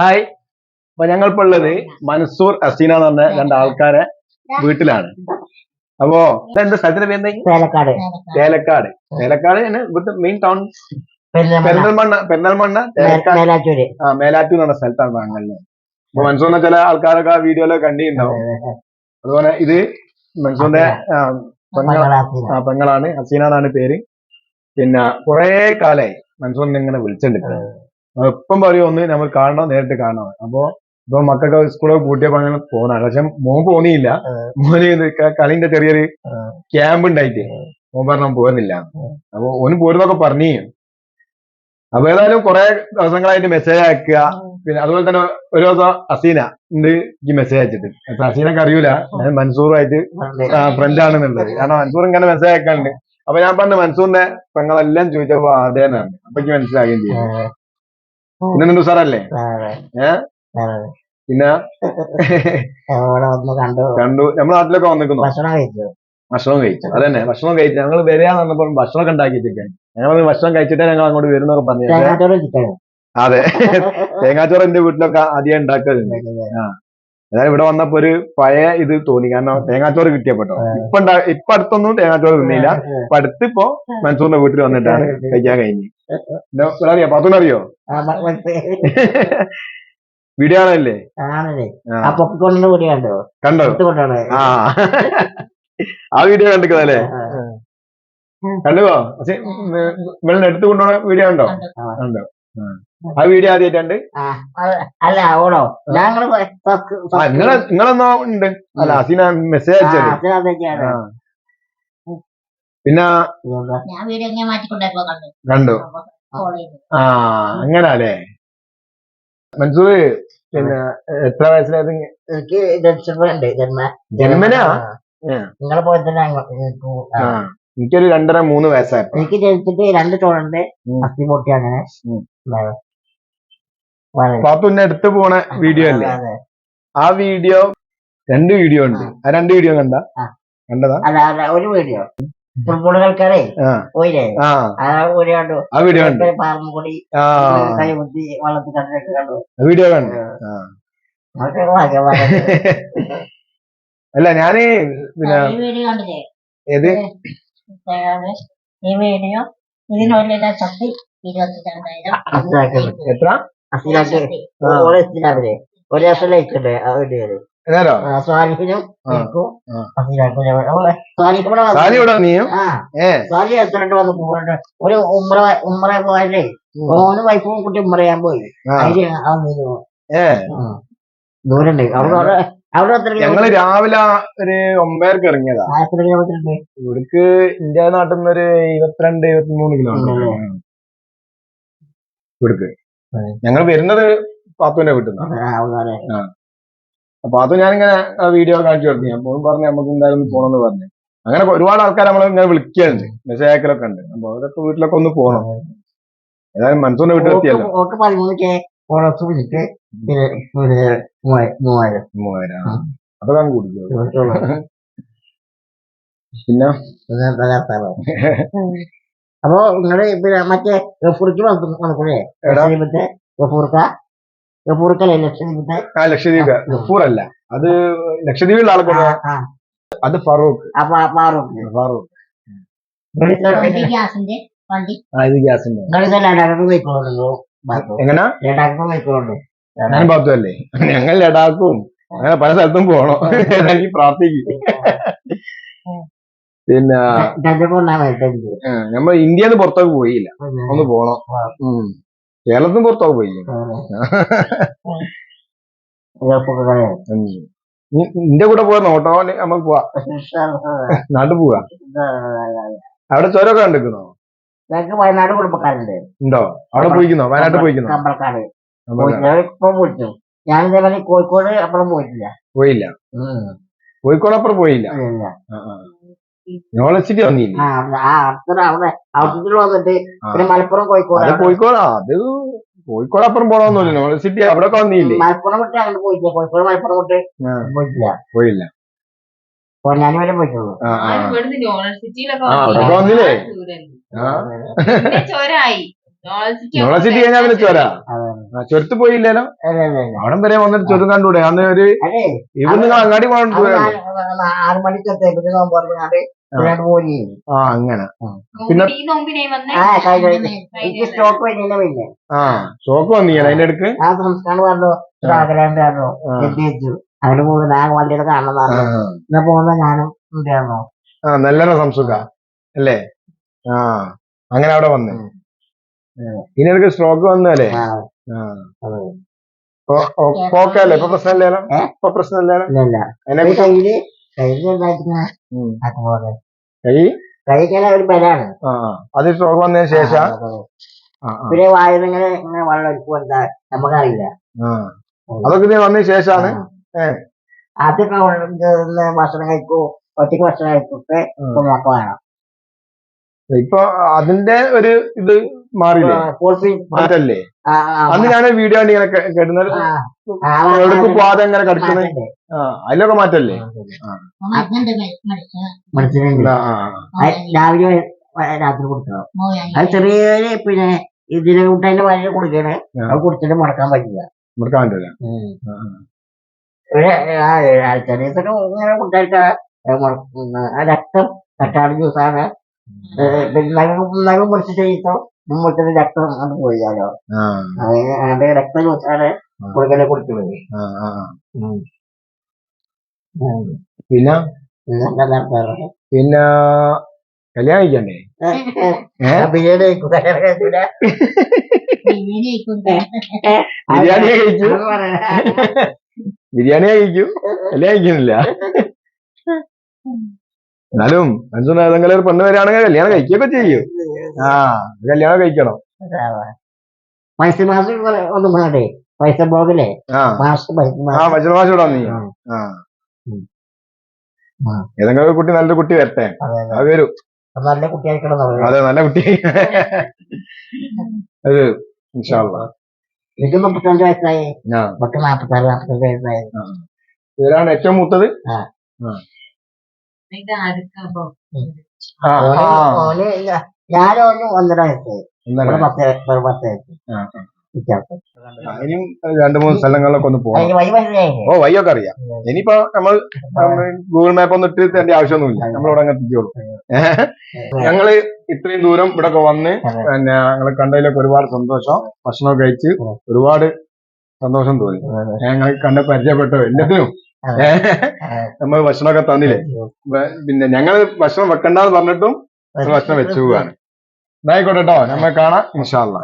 Hi. അപ്പൊ ഞങ്ങളിപ്പോ ഉള്ളത് മൻസൂർ അസീന എന്ന് പറഞ്ഞ രണ്ട് ആൾക്കാരെ വീട്ടിലാണ്. അപ്പോ എന്താ സ്ഥലത്തിന്റെ പേര് പേലക്കാട്. തേലക്കാട് തേലക്കാട് തന്നെ ഇവിടുത്തെ മെയിൻ ടൗൺ പെരിന്തൽമണ്ണ. പെരിന്തൽമണ്ണ മേലാറ്റൂര്. ആ മേലാറ്റൂർ എന്ന സ്ഥലത്താണ് താങ്കളിൽ അപ്പൊ മൻസൂറിനെ ചില ആൾക്കാരൊക്കെ ആ വീഡിയോയിലൊക്കെ കണ്ടിട്ടുണ്ടാവും. അതുപോലെ ഇത് മൻസൂറിന്റെ പെങ്ങളാണ്. ഹസീന എന്നാണ് പേര്. പിന്നെ കുറെ കാലായി മൻസൂറിനെ ഇങ്ങനെ വിളിച്ചിട്ടുണ്ട് എപ്പം പറയും ഒന്ന് നമ്മൾ കാണണം നേരിട്ട് കാണണം. അപ്പൊ ഇപ്പൊ മക്കൾക്ക് സ്കൂളൊക്കെ പൂട്ടിയപ്പോ അങ്ങനെ പോന്നാണ് പക്ഷെ മോൻ പോന്നിയില്ല മോന് കളിന്റെ ചെറിയൊരു ക്യാമ്പ് ഉണ്ടായിട്ട്. മോൻ പറഞ്ഞു പോകുന്നില്ല അപ്പൊ ഓന് പോരുന്നൊക്കെ പറഞ്ഞു. അപ്പൊ ഏതായാലും കുറെ ദിവസങ്ങളായിട്ട് മെസ്സേജ് അയക്കുക. പിന്നെ അതുപോലെ തന്നെ ഒരു ദിവസം അസീന ഉണ്ട് ഈ മെസ്സേജ് അയച്ചിട്ട്. അപ്പൊ അസീനക്ക് അറിയൂല. ഞാൻ മൻസൂറുമായിട്ട് ഫ്രണ്ട് ആണെന്നുള്ളത്. കാരണം മൻസൂർ ഇങ്ങനെ മെസ്സേജ് അയക്കാനുണ്ട് അപ്പൊ ഞാൻ പറഞ്ഞു മൻസൂറിന്റെ പെങ്ങളെല്ലാം ചോദിച്ചപ്പോ അതേന്നാണ് അപ്പൊ എനിക്ക് മനസ്സിലാകുകയും ചെയ്യും പിന്നെ സാറല്ലേ. പിന്നെ? കണ്ടു. നമ്മൾ നമ്മുടെ നാട്ടിലൊക്കെ വന്നിരിക്കുന്നു. ഭക്ഷണം കഴിച്ചു. ഭക്ഷണം കഴിച്ചു. അതന്നെ. ഭക്ഷണം കഴിച്ചു ഞങ്ങൾ വരികയെന്ന് പറഞ്ഞപ്പോൾ ഭക്ഷണമൊക്കെ ഉണ്ടാക്കിയിട്ടൊക്കെയാണ് ഞങ്ങൾ ഭക്ഷണം കഴിച്ചിട്ടേ ഞങ്ങൾ അങ്ങോട്ട് വരുന്നൊക്കെ പറഞ്ഞു അതെ. തേങ്ങാച്ചോറ് എന്റെ വീട്ടിലൊക്കെ ആദ്യം ഉണ്ടാക്കലുണ്ട്. അതായത് ഇവിടെ വന്നപ്പോ ഒരു പഴയ ഇത് തോന്നി. കാരണം തേങ്ങാച്ചോറ് കിട്ടിയപ്പെട്ടോ ഇപ്പൊ ഇപ്പൊ അടുത്തൊന്നും തേങ്ങാച്ചോറ് തിന്നില്ല. ഇപ്പൊ അടുത്തിപ്പോ മൻസൂറിന്റെ വീട്ടിൽ വന്നിട്ടാണ് കഴിക്കാൻ കഴിഞ്ഞ് പിന്നെ ഇവിടെ അറിയോ? വീഡിയോ ആണല്ലേ ആണല്ലേ. ആ. പൊക്കിക്കൊണ്ടിന്റെ കൂടി കണ്ടോ? കണ്ടോ? ആ. ആ വീഡിയോ കണ്ടിക്കുന്നല്ലേ കണ്ടുവോ? വെള്ളം എടുത്തു കൊണ്ടുപോണ വീഡിയോ ഉണ്ടോ. ഉണ്ടോ ആ. വീഡിയോ ആദ്യമായിട്ടുണ്ട് അല്ല ഓടോ. ഞങ്ങൾ നിങ്ങളെന്നോ ഉണ്ട്? അല്ല അസീന മെസ്സേജ് അയച്ചത്. പിന്നെ കണ്ടു. കണ്ടു. കോൾ ചെയ്തു. ആ അങ്ങനല്ലേ? മൻസൂർ പിന്നെ എത്ര വയസ്സിലായത് എനിക്ക് ജനിച്ചിട്ടുണ്ട് ജന്മ ജന്മനാ. നിങ്ങളെ പോലെ തന്നെ എനിക്കൊരു രണ്ടര മൂന്ന് വയസ്സായപ്പോ. എനിക്ക് ജനിച്ചിട്ട് രണ്ട് ഉം. അസ്ഥി പൊട്ടി അങ്ങനെ. പാത്തുന്നെ എടുത്തു പോണ വീഡിയോ അല്ലേ? ആ വീഡിയോ രണ്ട് വീഡിയോ ഉണ്ട്. ആ. രണ്ട് വീഡിയോ കണ്ട. കണ്ടതാ? അല്ല അല്ല ഒരു വീഡിയോ. ഫുട്ബോൾ കളിക്കാരെ പോയില്ലേ ആ. വീഡിയോ കണ്ടു. ആ വീഡിയോ കണ്ടു. പാർന്നു കൂടി ആ. കൈ കുത്തി വള്ളത്തിൽ കണ്ടിട്ട് കണ്ടു. വീഡിയോ കണ്ടു. അല്ല ഞാൻ പിന്നെ വീഡിയോ ഏത്? ഈ വീഡിയോ ഇതിനുള്ള ശക്തി ഇരുപത്തി രണ്ടായിരം എത്ര? ഒരു ലൈക്ക് ഉണ്ട് ആ വീഡിയോയിൽ? നീയും ഒരു ഉമ്ര ഉമ്ര പോയല്ലേ ഓന് വൈഫും കുട്ടി ഉമ്ര പോയി. ദൂരണ്ട്. അവിടെ ഞങ്ങൾ രാവിലെ ഒരു ഒമ്പതരക്ക് ഇറങ്ങിയതാ. ഇവിടക്ക് ഇന്ത്യ നാട്ടിൽ നിന്ന് ഒരു ഇരുപത്തിരണ്ട് ഇരുപത്തിമൂന്ന് കിലോമീറ്റർ ഇവർക്ക് ഇവിടക്ക്. ഞങ്ങൾ വരുന്നത് പാത്തുവിന്റെ വീട്ടിൽ നിന്നാണ്. അപ്പൊ അത് ഞാനിങ്ങനെ വീഡിയോ കാണിച്ചു കൊടുത്തു. ഞാൻ പോകും പറഞ്ഞു നമുക്ക് എന്തായാലും പോകണം പോകണമെന്ന് പറഞ്ഞു. അങ്ങനെ ഒരുപാട് ആൾക്കാർ നമ്മളെ ഇങ്ങനെ വിളിക്കുന്നുണ്ട് മെസ്സേജ് അയക്കലൊക്കെ ഉണ്ട്. അപ്പൊ അവരൊക്കെ വീട്ടിലൊക്കെ ഒന്ന് പോകണം ഏതായാലും മനസ്സൂന്റെ വീട്ടിൽ എത്തിയല്ലോ. ഓക്ക് ഓക്ക് പതിമൂന്ന് കെ ഫോളോസ് വിളിച്ച് പിന്നെ ഒരു മൂവായിരം മൂവായിരം. മൂവായിരം. ഉം. അപ്പൊ ഞാൻ കുടിക്കും. പിന്നെ. അപ്പൊ നിങ്ങൾ പിന്നെ മറ്റേ വന്നൂടെ എടാ. ലക്ഷദ്വീപത്തെ ഗഫൂർക്ക ഗഫൂർക്കല്ലേ ലക്ഷദ്വീപത്തെ ആ ലക്ഷദ്വീപ്. ഗഫൂർ അല്ല അത് ലക്ഷദ്വീപിലുള്ള കൊണ്ട് ആ, അത് ഫറൂഖ്. അപ്പൊ ആ ഫാറൂഖ്. ഫറൂഖ് വണ്ടി ഗ്യാസിന്റെ വണ്ടി? ആ ഇത് ഗ്യാസിന്റെ. എങ്ങനെ? ലഡാക്ക് പോയിക്കോളുണ്ട് ഞാൻ പാത്തു അല്ലേ? ഞങ്ങൾ ലഡാക്കും. അങ്ങനെ പല സ്ഥലത്തും പോണം. പ്രാർത്ഥിക്കും. പിന്നെ കൊണ്ടാണ് ആ, നമ്മൾ ഇന്ത്യന്ന് പുറത്തേക്ക് പോയില്ല. ഒന്ന് പോണം. ഉം. കേരളത്തിന് പുറത്തേക്ക് പോയി. നിന്റെ കൂടെ പോയ നോട്ടോ നമ്മൾ പോവാ. നാട്ടിൽ പോവാ. അവിടെ ചുരമൊക്കെ കണ്ടിരിക്കുന്നോ? ഞങ്ങൾക്ക് വയനാട് കുടുംബക്കാരുണ്ട്. ഉണ്ടോ? അവിടെ പോയിക്കുന്നോ? വയനാട്ടിൽ പോയിക്കുന്നോ? കമ്പളക്കാട് നമ്മൾ ഞാൻ ഇപ്പൊ പോയിട്ടു ഞാൻ ഇതേപോലെ കോഴിക്കോട് അപ്പുറം പോയിട്ടില്ല. പോയില്ല. കോഴിക്കോട് അപ്പുറം പോയില്ല. ഇല്ല. വന്നില്ല അവിടെ- അവിടെ വന്നിട്ട് പിന്നെ മലപ്പുറം കോഴിക്കോട് അത് കോഴിക്കോട്. അത് കോഴിക്കോട് അപ്പുറം പോണമെന്നില്ല നോളജ് സിറ്റി അവിടെ ഒക്കെ വന്നില്ലേ? മലപ്പുറം വിട്ട് അങ്ങോട്ട് പോയിട്ടില്ല. കോഴിക്കോട് മലപ്പുറം വിട്ട് പോയില്ല പോയില്ല. പൊന്നാനി വരെ പോയിട്ടുള്ളൂ. ആ ആ. യൂണിവേഴ്സിറ്റിയിലൊക്കെ ആ, അവിടെയൊക്കെ വന്നില്ലേ? യൂണിവേഴ്സിറ്റി കഴിഞ്ഞാൽ പിന്നെ ചോര? ചുരത്ത് പോയില്ലല്ലോ. അവിടെ വരെ വന്നിട്ട് ചുരം കണ്ടൂടെ? അന്ന് ഒരു ഇവിടുന്ന് അങ്ങാടി പോകാൻ ആറ് മണിക്കത്തെ പിന്നെ നോമ്പ് രണ്ട് പോയി. ആ അങ്ങനെ. പിന്നെ ആ കഴിഞ്ഞ എനിക്ക് സ്റ്റോക്ക് വന്നില്ല പിന്നെ ആ ഷോക്ക് വന്നില്ല അതിന്റെ അടുക്ക്? ആ സംസ്കാരം പറഞ്ഞു. ഒരു ആഗ്രഹം ഉണ്ടായിരുന്നു ആ. എത്തിച്ചു അവിടെ പോകുന്ന. ഞാൻ വണ്ടിയുടെ കാണണം ആ, എന്നാ പോകുന്ന ഞാനും ഉണ്ടായിരുന്നു ആ നല്ല സംസുഖ. അല്ലേ? ആ അങ്ങനെ അവിടെ വന്ന്. ഇനി എനിക്ക് സ്ട്രോക്ക് വന്നല്ലേ. ഓക്കെ അല്ലേ? ഇപ്പൊ പ്രശ്നമില്ലല്ലോ? ഇപ്പൊ പ്രശ്നമില്ലല്ലോ അതിനെ ഈ കുറിച്ച് കയ്യിൽ കയ്യിൽ എന്തായിട്ടിങ്ങനെ ഉം. അതുപോലെ. കൈ കൈക്കല്ല ഒരു ബലാണ് ആ ആ. അത് സ്ട്രോക്ക് വന്നതിന് ശേഷം? പിന്നെ വായുന്ന ഇങ്ങനെ വെള്ളം ഒഴിക്കും എന്താ നമുക്കറിയില്ല. അതൊക്കെ നീ വന്നതിന് ശേഷമാണ്. ആദ്യമൊക്കെ ഭക്ഷണം കഴിക്കും ഒറ്റയ്ക്ക് ഭക്ഷണം കഴിക്കൊക്കെ നമുക്ക് വേണം. ഇപ്പൊ അതിന്റെ ഒരു ഇത് മാറിയില്ലേ? മാറ്റല്ലേ? അന്ന് ഞാൻ വീഡിയോ കണ്ട് ഇങ്ങനെ ആ, ആ, എവിടേക്ക് പോവാതെ ഇങ്ങനെ കിടക്കുന്നത് ആ അതിലൊക്കെ മാറ്റല്ലേ. രാവിലെ രാത്രി കുടിക്കണം അത് ചെറിയൊരു പിന്നെ ഇതിനെ കൂട്ടതിന്റെ വഴി കുടിക്കണേ. അത് കുടിച്ചിട്ട് മുടക്കാൻ പറ്റില്ല. മുടക്കാൻ പറ്റില്ല ചെറിയതൊക്കെ ഇങ്ങനെ ആ രക്തം തട്ടാട് ജ്യൂസാണ്. നഖം മുറിച്ചിട്ട് കഴിക്കും മുറിച്ചിട്ട് രക്തം അത് പോയാലോ ആ, അതിന്റെ രക്തം ചോദിച്ചാൽ കൊടുക്കലെ കുടിക്കുന്നത് ആ, ആ, ആ. പിന്നെ? പിന്നെ കല്യാണം കഴിക്കണ്ടേ? ബിരിയാണി കഴിക്കും. ബിരിയാണി കഴിച്ചു. ബിരിയാണി കഴിക്കൂ. കല്യാണം കഴിക്കുന്നില്ല. എന്നാലും മനസ്സിലായതെങ്കിലും ഒരു പെണ്ണ് വരികയാണെങ്കിൽ കല്യാണം കഴിക്കുകയൊക്കെ ചെയ്യും. ആ കല്യാണം കഴിക്കണം. പൈസ മാസം ഒന്നും വേണ്ടേ പൈസ ബ്ലോഗിലെ ആ. മാസം പൈസ ആ മാസം. മജുമാശ നീ. ഏതെങ്കിലും കുട്ടി നല്ലൊരു കുട്ടി വരട്ടെ. അതെ വരും. നല്ല കുട്ടിയായിരിക്കണം അതെ നല്ല കുട്ടി. അത് എനിക്ക് മുപ്പത്തഞ്ച് വയസ്സായി. മക്കൾ നാപ്പത്താറ് നാപ്പത്തഞ്ച് വയസ്സായി. ഇവരാണ് ഏറ്റവും മൂത്തത്. ആ. ആ. ഓന് ഒന്ന് ഒന്നര വയസ്സായി. ഇവിടെ പത്ത് പത്ത് വയസ്സ്. ഇനിയും രണ്ടു മൂന്ന് സ്ഥലങ്ങളിലൊക്കെ ഒന്ന് പോകാം അതിന് വഴി മനസ്സിലായില്ലേ? ഓ വയ്യൊക്കെ അറിയാം. ഇനിയിപ്പോ നമ്മൾ ഗൂഗിൾ മാപ്പ് ഒന്നും ഇട്ട് തന്റെ ആവശ്യമൊന്നുമില്ല. നമ്മളിവിടെ അങ്ങ് എത്തിക്കോളൂ ഞങ്ങൾ ഇത്രയും ദൂരം ഇവിടെ ഒക്കെ വന്ന്. പിന്നെ ഞങ്ങൾ കണ്ടതിലൊക്കെ ഒരുപാട് സന്തോഷം. ഭക്ഷണമൊക്കെ കഴിച്ച് ഒരുപാട് സന്തോഷം തോന്നി. ഞങ്ങൾ കണ്ട് പരിചയപ്പെട്ടോ എല്ലാത്തിനും. നമ്മൾ ഭക്ഷണമൊക്കെ തന്നില്ലേ? പിന്നെ ഞങ്ങൾ ഭക്ഷണം വെക്കണ്ടെന്ന് പറഞ്ഞിട്ടും വെച്ചു പോവാണ്. എന്നായിക്കോട്ടെ കേട്ടോ നമ്മൾ കാണാം ഇൻഷാല്ല